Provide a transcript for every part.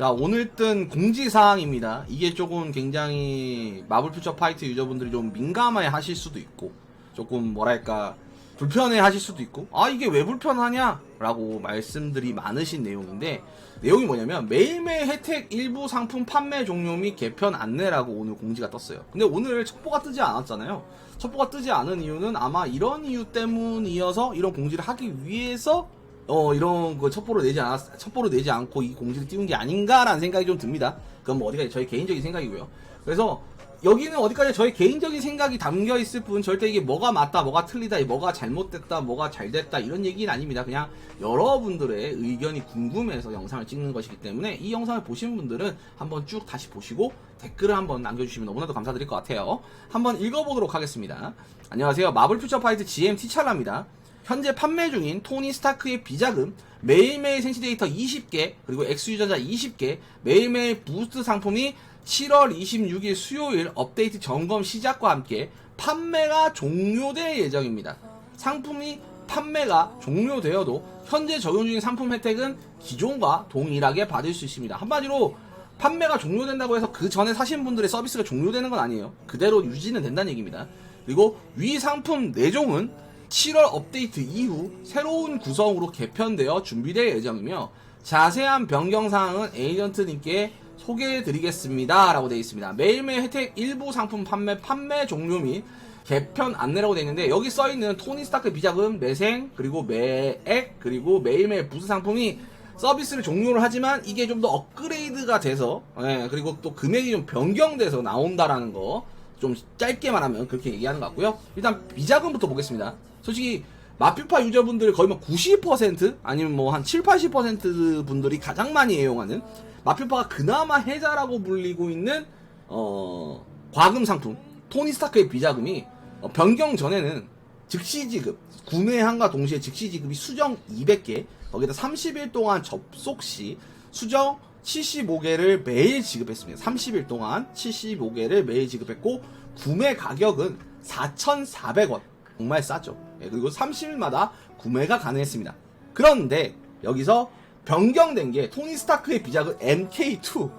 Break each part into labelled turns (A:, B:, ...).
A: 자 오늘 뜬 공지사항입니다. 이게 조금 굉장히 마블 퓨처 파이트 유저분들이 좀 민감해 하실 수도 있고 조금 뭐랄까 불편해 하실 수도 있고 아 이게 왜 불편하냐? 라고 말씀들이 많으신 내용인데 내용이 뭐냐면 매일매일 혜택 일부 상품 판매 종료 및 개편 안내라고 오늘 공지가 떴어요. 근데 오늘 첩보가 뜨지 않았잖아요. 첩보가 뜨지 않은 이유는 아마 이런 이유 때문이어서 이런 공지를 하기 위해서 어 이런 그 첩보를 내지 않았 첩보를 내지 않고 이 공지를 띄운 게 아닌가라는 생각이 좀 듭니다. 그건 뭐 어디까지 저희 개인적인 생각이고요. 그래서 여기는 어디까지 저희 개인적인 생각이 담겨 있을 뿐 절대 이게 뭐가 맞다, 뭐가 틀리다, 뭐가 잘못됐다, 뭐가 잘됐다 이런 얘기는 아닙니다. 그냥 여러분들의 의견이 궁금해서 영상을 찍는 것이기 때문에 이 영상을 보신 분들은 한번 쭉 다시 보시고 댓글을 한번 남겨주시면 너무나도 감사드릴 것 같아요. 한번 읽어보도록 하겠습니다. 안녕하세요. 마블 퓨처 파이트 GM 티찰라입니다. 현재 판매 중인 토니 스타크의 비자금, 매일매일 생시 데이터 20개, 그리고 엑스유전자 20개, 매일매일 부스트 상품이 7월 26일 수요일 업데이트 점검 시작과 함께 판매가 종료될 예정입니다. 상품이 판매가 종료되어도 현재 적용 중인 상품 혜택은 기존과 동일하게 받을 수 있습니다. 한마디로 판매가 종료된다고 해서 그 전에 사신 분들의 서비스가 종료되는 건 아니에요. 그대로 유지는 된다는 얘기입니다. 그리고 위 상품 4종은 7월 업데이트 이후 새로운 구성으로 개편되어 준비될 예정이며 자세한 변경 사항은 에이전트님께 소개해 드리겠습니다. 라고 되어 있습니다. 매일매일 혜택 일부 상품 판매 판매 종료 및 개편 안내라고 되어 있는데 여기 써 있는 토니 스타크 비자금 매생 그리고 매액 그리고 매일매일 부스 상품이 서비스를 종료를 하지만 이게 좀 더 업그레이드가 돼서 예, 그리고 또 금액이 좀 변경돼서 나온다라는 거 좀 짧게 말하면 그렇게 얘기하는 것 같고요. 일단 비자금부터 보겠습니다. 솔직히 마피파 유저분들 거의 뭐 90% 아니면 뭐 한 7, 80% 분들이 가장 많이 애용하는 마피파가 그나마 해자라고 불리고 있는 어 과금 상품 토니 스타크의 비자금이 어, 변경 전에는 즉시 지급 구매한과 동시에 즉시 지급이 수정 200개 거기다 30일 동안 접속 시 수정 75개를 매일 지급했습니다. 30일 동안 75개를 매일 지급했고 구매 가격은 4,400원. 정말 싸죠. 예, 그리고 30일마다 구매가 가능했습니다. 그런데 여기서 변경된 게 토니 스타크의 비자금 MK2.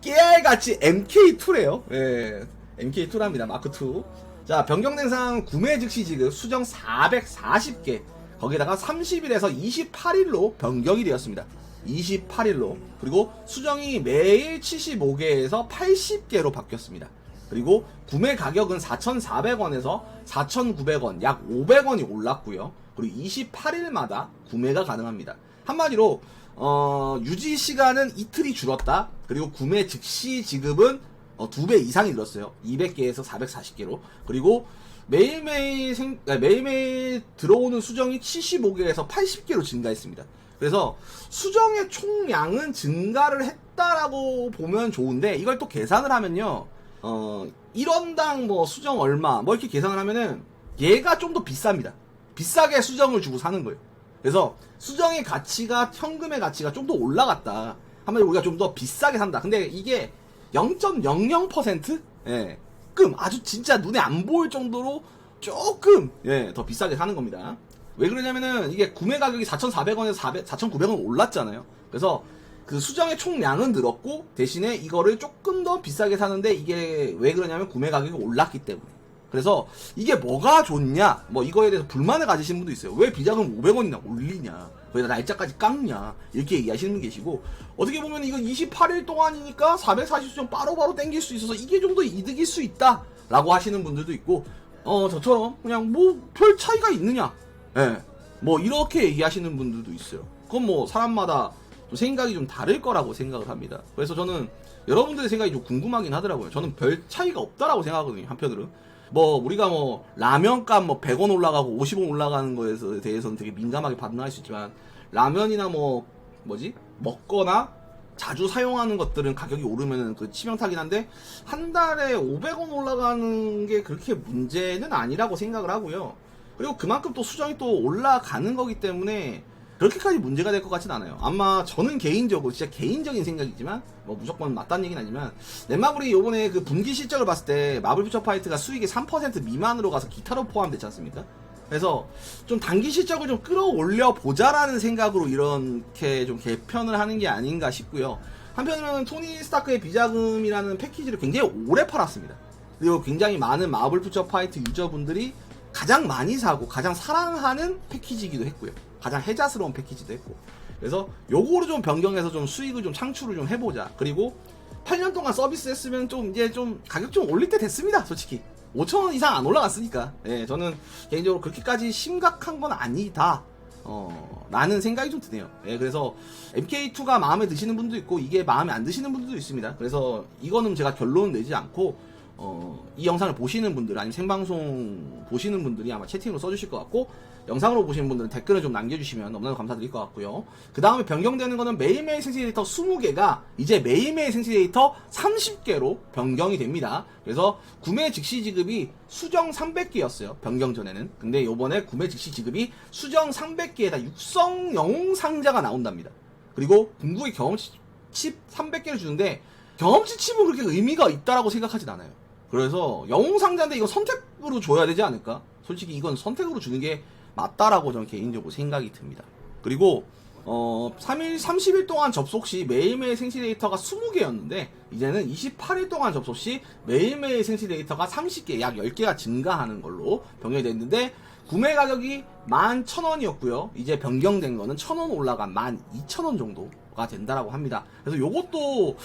A: 깨알같이 MK2래요. 예, MK2랍니다. 마크2. 자, 변경된 사항 구매 즉시 지급 수정 440개. 거기다가 30일에서 28일로 변경이 되었습니다. 28일로. 그리고 수정이 매일 75개에서 80개로 바뀌었습니다. 그리고 구매 가격은 4,400원에서 4,900원, 약 500원이 올랐고요. 그리고 28일마다 구매가 가능합니다. 한마디로 어, 유지 시간은 이틀이 줄었다. 그리고 구매 즉시 지급은 어, 두배 이상이 늘었어요. 200개에서 440개로. 그리고 매일매일 생, 아니, 매일매일 들어오는 수정이 75개에서 80개로 증가했습니다. 그래서 수정의 총량은 증가를 했다라고 보면 좋은데 이걸 또 계산을 하면요. 어, 1원당 뭐 수정 얼마 뭐 이렇게 계산을 하면은 얘가 좀 더 비쌉니다. 비싸게 수정을 주고 사는 거예요. 그래서 수정의 가치가 현금의 가치가 좀 더 올라갔다. 하면 우리가 좀 더 비싸게 산다. 근데 이게 0.00% 예. 끔 아주 진짜 눈에 안 보일 정도로 조금 예, 더 비싸게 사는 겁니다. 왜 그러냐면은 이게 구매 가격이 4,400원에서 400, 4,900원 올랐잖아요. 그래서 그 수정의 총량은 늘었고 대신에 이거를 조금 더 비싸게 사는데 이게 왜 그러냐면 구매 가격이 올랐기 때문에. 그래서 이게 뭐가 좋냐? 뭐 이거에 대해서 불만을 가지신 분도 있어요. 왜 비자금 500원이나 올리냐? 거기다 날짜까지 깎냐? 이렇게 얘기하시는 분 계시고 어떻게 보면 이거 28일 동안이니까 440수정 바로바로 땡길 수 있어서 이게 좀 더 이득일 수 있다 라고 하시는 분들도 있고 어 저처럼 그냥 뭐 별 차이가 있느냐? 예. 뭐 이렇게 얘기하시는 분들도 있어요. 그건 뭐 사람마다 좀 생각이 좀 다를 거라고 생각을 합니다. 그래서 저는 여러분들의 생각이 좀 궁금하긴 하더라고요. 저는 별 차이가 없다라고 생각하거든요. 한편으로는. 뭐 우리가 뭐 라면값 뭐 100원 올라가고 50원 올라가는 거에 대해서는 되게 민감하게 반응할 수 있지만 라면이나 뭐 뭐지 먹거나 자주 사용하는 것들은 가격이 오르면은 그 치명타긴 한데 한 달에 500원 올라가는 게 그렇게 문제는 아니라고 생각을 하고요. 그리고 그만큼 또 수정이 또 올라가는 거기 때문에 그렇게까지 문제가 될 것 같진 않아요. 아마 저는 개인적으로 진짜 개인적인 생각이지만 뭐 무조건 맞다는 얘기는 아니지만 넷마블이 요번에 그 분기 실적을 봤을 때 마블 퓨처 파이트가 수익이 3% 미만으로 가서 기타로 포함됐지 않습니까? 그래서 좀 단기 실적을 좀 끌어올려 보자라는 생각으로 이렇게 좀 개편을 하는 게 아닌가 싶고요. 한편으로는 토니 스타크의 비자금이라는 패키지를 굉장히 오래 팔았습니다. 그리고 굉장히 많은 마블 퓨처 파이트 유저분들이 가장 많이 사고 가장 사랑하는 패키지이기도 했고요. 가장 혜자스러운 패키지도 했고. 그래서 요거를 좀 변경해서 좀 수익을 좀 창출을 좀 해보자. 그리고 8년 동안 서비스 했으면 좀 이제 좀 가격 좀 올릴 때 됐습니다. 솔직히. 5천원 이상 안 올라갔으니까. 예, 저는 개인적으로 그렇게까지 심각한 건 아니다. 어, 라는 생각이 좀 드네요. 예, 그래서 MK2가 마음에 드시는 분도 있고 이게 마음에 안 드시는 분들도 있습니다. 그래서 이거는 제가 결론 내지 않고 어, 이 영상을 보시는 분들 아니면 생방송 보시는 분들이 아마 채팅으로 써주실 것 같고 영상으로 보시는 분들은 댓글을 좀 남겨주시면 너무나도 감사드릴 것 같고요. 그 다음에 변경되는 거는 매일매일 생시 데이터 20개가 이제 매일매일 생시 데이터 30개로 변경이 됩니다. 그래서 구매 즉시 지급이 수정 300개였어요. 변경 전에는. 근데 요번에 구매 즉시 지급이 수정 300개에다 육성 영웅 상자가 나온답니다. 그리고 궁극의 경험치 칩 300개를 주는데 경험치 칩은 그렇게 의미가 있다라고 생각하진 않아요. 그래서 영웅 상자인데 이거 선택으로 줘야 되지 않을까? 솔직히 이건 선택으로 주는 게 맞다라고 저는 개인적으로 생각이 듭니다. 그리고 어 3일 30일 동안 접속 시 매일매일 생시 데이터가 20개였는데 이제는 28일 동안 접속 시 매일매일 생시 데이터가 30개 약 10개가 증가하는 걸로 변경이 됐는데 구매 가격이 11,000원이었고요. 이제 변경된 거는 1,000원 올라간 12,000원 정도 가 된다라고 합니다. 그래서 요것도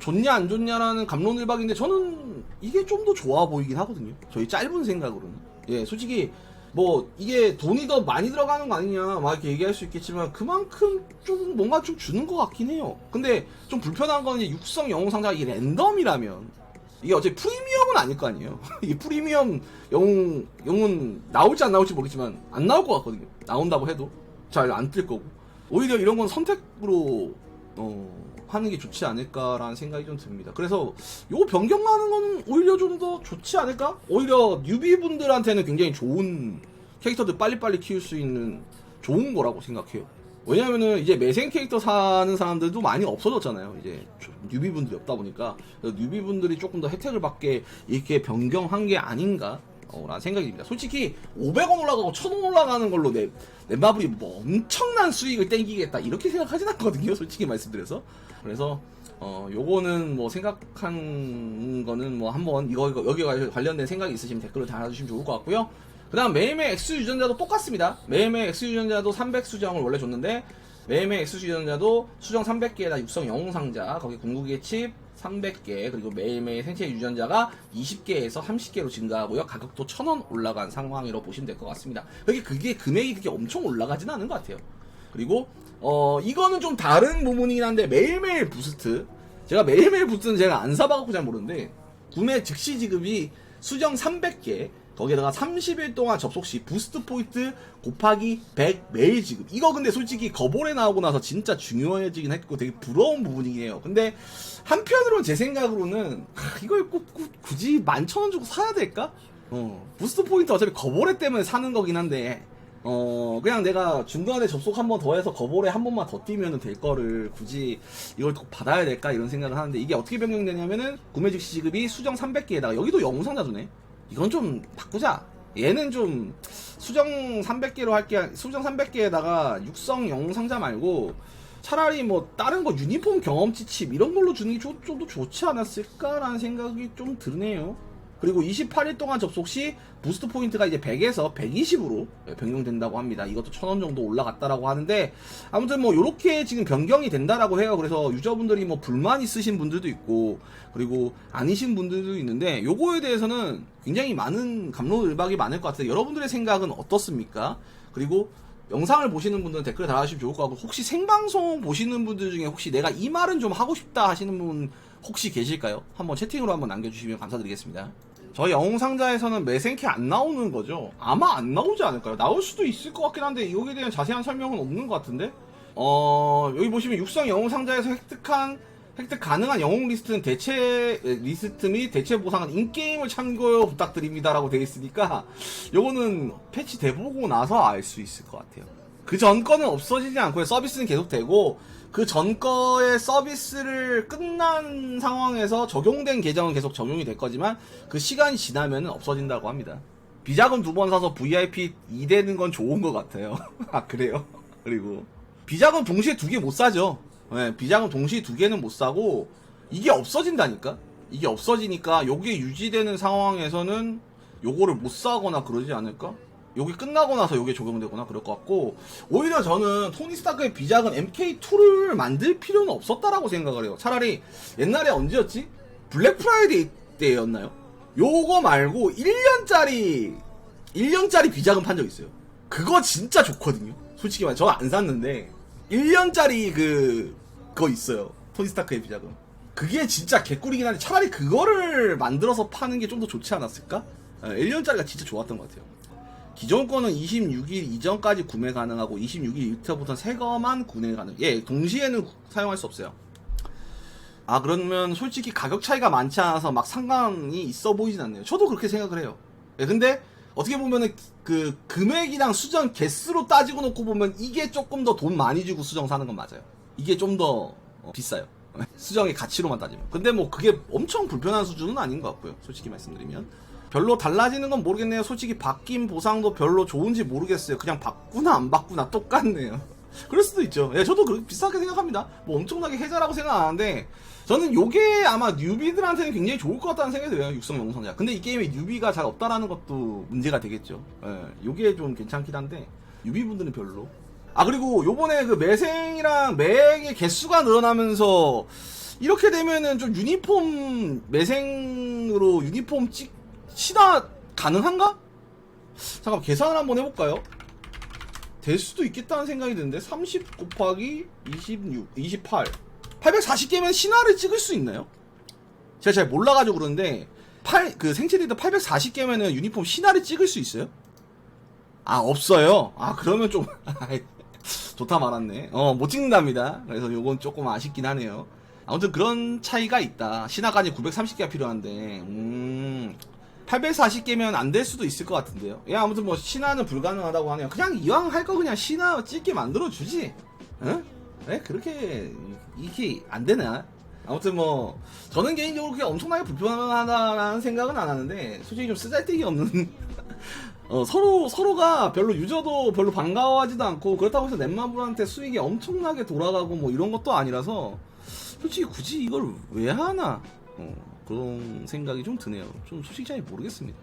A: 좋냐 안 좋냐라는 감론을박인데 저는 이게 좀 더 좋아 보이긴 하거든요. 저희 짧은 생각으로는. 예, 솔직히 뭐 이게 돈이 더 많이 들어가는 거 아니냐 막 이렇게 얘기할 수 있겠지만 그만큼 좀 뭔가 좀 주는 것 같긴 해요. 근데 좀 불편한 건 이제 육성 영웅 상자가 이게 랜덤이라면 이게 어차피 프리미엄은 아닐 거 아니에요. 이게 프리미엄 영웅 영웅은 나올지 안 나올지 모르겠지만 안 나올 것 같거든요. 나온다고 해도 잘 안 뜰 거고 오히려 이런 건 선택으로 어, 하는 게 좋지 않을까라는 생각이 좀 듭니다. 그래서 요거 변경하는 건 오히려 좀 더 좋지 않을까? 오히려 뉴비 분들한테는 굉장히 좋은 캐릭터들 빨리빨리 키울 수 있는 좋은 거라고 생각해요. 왜냐면은 이제 매생 캐릭터 사는 사람들도 많이 없어졌잖아요. 이제 뉴비 분들이 없다 보니까 그래서 뉴비 분들이 조금 더 혜택을 받게 이렇게 변경한 게 아닌가? 어, 라는 생각이 듭니다. 솔직히 500원 올라가고 1000원 올라가는 걸로 내, 넷마블이 뭐 엄청난 수익을 땡기겠다 이렇게 생각하진 않거든요. 솔직히 말씀드려서. 그래서 어 요거는 뭐 생각한 거는 뭐 한번 이거, 이거 여기 관련된 생각이 있으시면 댓글을 달아주시면 좋을 것 같고요. 그 다음 매일매일 X 유전자도 똑같습니다. 매일매일 X 유전자도 300 수정을 원래 줬는데 매일매일 X 유전자도 수정 300개에다 육성 영웅 상자 거기 궁극의 칩 300개 그리고 매일매일 생체 유전자가 20개에서 30개로 증가하고요. 가격도 1000원 올라간 상황이라고 보시면 될 것 같습니다. 그게 그게 금액이 그렇게 엄청 올라가진 않은 것 같아요. 그리고 어 이거는 좀 다른 부분이긴 한데 매일매일 부스트 제가 매일매일 부스트는 제가 안 사봐갖고 잘 모르는데 구매 즉시 지급이 수정 300개 거기에다가 30일 동안 접속 시 부스트 포인트 곱하기 100 매일 지급. 이거 근데 솔직히 거볼에 나오고 나서 진짜 중요해지긴 했고 되게 부러운 부분이긴 해요. 근데 한편으로는 제 생각으로는 아, 이걸 꼭, 꼭 굳이 11,000원 주고 사야 될까? 어 부스트 포인트 어차피 거볼에 때문에 사는 거긴 한데 어 그냥 내가 중간에 접속 한 번 더 해서 거볼에 한 번만 더 뛰면 될 거를 굳이 이걸 꼭 받아야 될까? 이런 생각을 하는데 이게 어떻게 변경되냐면은 구매 즉시 지급이 수정 300개에다가 여기도 영상자 주네 이건 좀 바꾸자 얘는 좀 수정 300개로 할게 수정 300개에다가 육성 영웅 상자 말고 차라리 뭐 다른 거 유니폼 경험치 칩 이런 걸로 주는 게 좀 더 좋지 않았을까라는 생각이 좀 드네요. 그리고 28일 동안 접속 시 부스트 포인트가 이제 100에서 120으로 변경된다고 합니다. 이것도 1000원 정도 올라갔다라고 하는데 아무튼 뭐 이렇게 지금 변경이 된다라고 해요. 그래서 유저분들이 뭐 불만 있으신 분들도 있고 그리고 아니신 분들도 있는데 요거에 대해서는 굉장히 많은 감론을박이 많을 것 같아요. 여러분들의 생각은 어떻습니까? 그리고 영상을 보시는 분들은 댓글 달아주시면 좋을 것 같고 혹시 생방송 보시는 분들 중에 혹시 내가 이 말은 좀 하고 싶다 하시는 분 혹시 계실까요? 한번 채팅으로 한번 남겨주시면 감사드리겠습니다. 저희 영웅 상자에서는 매생캐 안 나오는 거죠? 아마 안 나오지 않을까요? 나올 수도 있을 것 같긴 한데 여기에 대한 자세한 설명은 없는 것 같은데? 어 여기 보시면 육성 영웅 상자에서 획득한 획득 가능한 영웅 리스트는 대체 리스트 및 대체 보상은 인게임을 참고 부탁드립니다라고 되어 있으니까 요거는 패치 돼보고 나서 알 수 있을 것 같아요. 그 전 거는 없어지지 않고요. 서비스는 계속 되고 그 전 거의 서비스를 끝난 상황에서 적용된 계정은 계속 적용이 될 거지만 그 시간이 지나면 없어진다고 합니다. 비자금 두 번 사서 VIP 2 되는 건 좋은 것 같아요. 아 그래요? 그리고 비자금 동시에 두 개 못 사죠. 예, 비자금 동시에 두 개는 못 사고 이게 없어진다니까. 이게 없어지니까 요게 유지되는 상황에서는 요거를 못 사거나 그러지 않을까? 요게 끝나고 나서 요게 적용되거나 그럴 것 같고 오히려 저는 토니 스타크의 비자금 MK2를 만들 필요는 없었다라고 생각을 해요. 차라리 옛날에 언제였지? 블랙 프라이데이 때였나요? 요거 말고 1년짜리 1년짜리 비자금 판적 있어요. 그거 진짜 좋거든요. 솔직히 말해 저안 샀는데 1년짜리 그 그거 있어요. 토니 스타크의 비자금. 그게 진짜 개꿀이긴 한데 차라리 그거를 만들어서 파는 게 좀 더 좋지 않았을까? 1년짜리가 진짜 좋았던 것 같아요. 기존 거는 26일 이전까지 구매 가능하고 26일 이후부터는 새 거만 구매 가능. 예, 동시에는 구- 사용할 수 없어요. 아 그러면 솔직히 가격 차이가 많지 않아서 막 상관이 있어 보이진 않네요. 저도 그렇게 생각을 해요. 예, 근데 어떻게 보면은 그 금액이랑 수정 개수로 따지고 놓고 보면 이게 조금 더 돈 많이 주고 수정 사는 건 맞아요. 이게 좀 더 비싸요. 수정의 가치로만 따지면. 근데 뭐 그게 엄청 불편한 수준은 아닌 것 같고요. 솔직히 말씀드리면. 별로 달라지는 건 모르겠네요. 솔직히 바뀐 보상도 별로 좋은지 모르겠어요. 그냥 바꾸나 안 바꾸나 똑같네요. 그럴 수도 있죠. 예, 저도 그렇게 비슷하게 생각합니다. 뭐 엄청나게 해자라고 생각 안 하는데 저는 요게 아마 뉴비들한테는 굉장히 좋을 것 같다는 생각이 들어요. 육성 영상자. 근데 이 게임에 뉴비가 잘 없다라는 것도 문제가 되겠죠. 예, 요게 좀 괜찮긴 한데 뉴비분들은 별로. 아 그리고 요번에 그 매생이랑 매의 개수가 늘어나면서 이렇게 되면은 좀 유니폼 매생으로 유니폼 찍 시나 가능한가? 잠깐 계산을 한번 해볼까요? 될 수도 있겠다는 생각이 드는데 30 곱하기 26, 28 840개면 신화를 찍을 수 있나요? 제가 잘 몰라가지고 그러는데 8, 그 생체 리더 840개면은 유니폼 신화를 찍을 수 있어요? 아 없어요? 아 그러면 좀 좋다 말았네 어못 찍는답니다 그래서 요건 조금 아쉽긴 하네요 아무튼 그런 차이가 있다 신화까지 930개가 필요한데 음 840개면 안 될 수도 있을 것 같은데요. 예, 아무튼 뭐 신화는 불가능하다고 하네요. 그냥 이왕 할 거 그냥 신화 찍게 만들어 주지. 응? 예, 그렇게 이게 안 되나? 아무튼 뭐 저는 개인적으로 그게 엄청나게 불편하다라는 생각은 안 하는데 솔직히 좀 쓰잘데기 없는 어, 서로 서로가 별로 유저도 별로 반가워하지도 않고 그렇다고 해서 넷마블한테 수익이 엄청나게 돌아가고 뭐 이런 것도 아니라서 솔직히 굳이 이걸 왜 하나 어, 그런 생각이 좀 드네요. 좀 솔직히 잘 모르겠습니다.